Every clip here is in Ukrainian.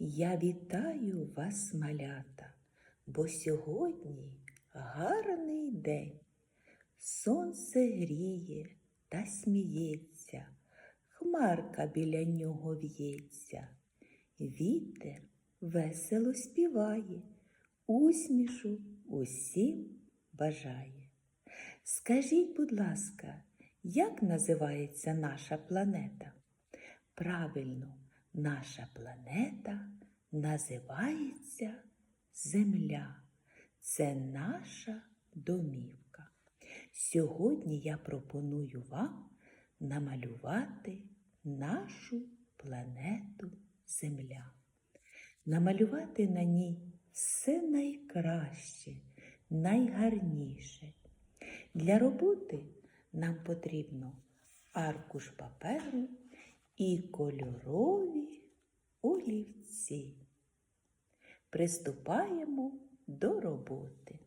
Я вітаю вас, малята, бо сьогодні гарний день. Сонце гріє та сміється, хмарка біля нього в'ється, вітер весело співає, усмішу усім бажає. Скажіть, будь ласка, як називається наша планета? Правильно. Наша планета називається Земля. Це наша домівка. Сьогодні я пропоную вам намалювати нашу планету Земля. Намалювати на ній все найкраще, найгарніше. Для роботи нам потрібно аркуш паперу і кольорові олівці. Приступаємо до роботи.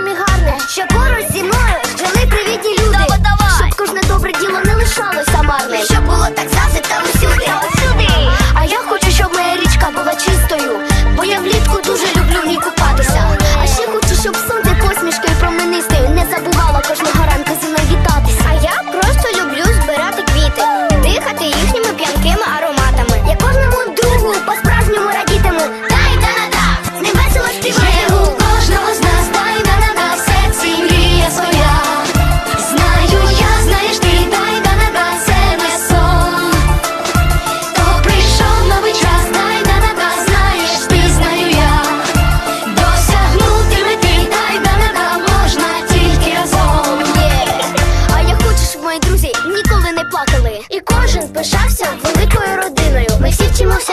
великим і гарним, що поруч зі мною жили привітні люди, Щоб кожне добре діло не лишалося марне, щоб було. великою родиною. Ми всі вчимося.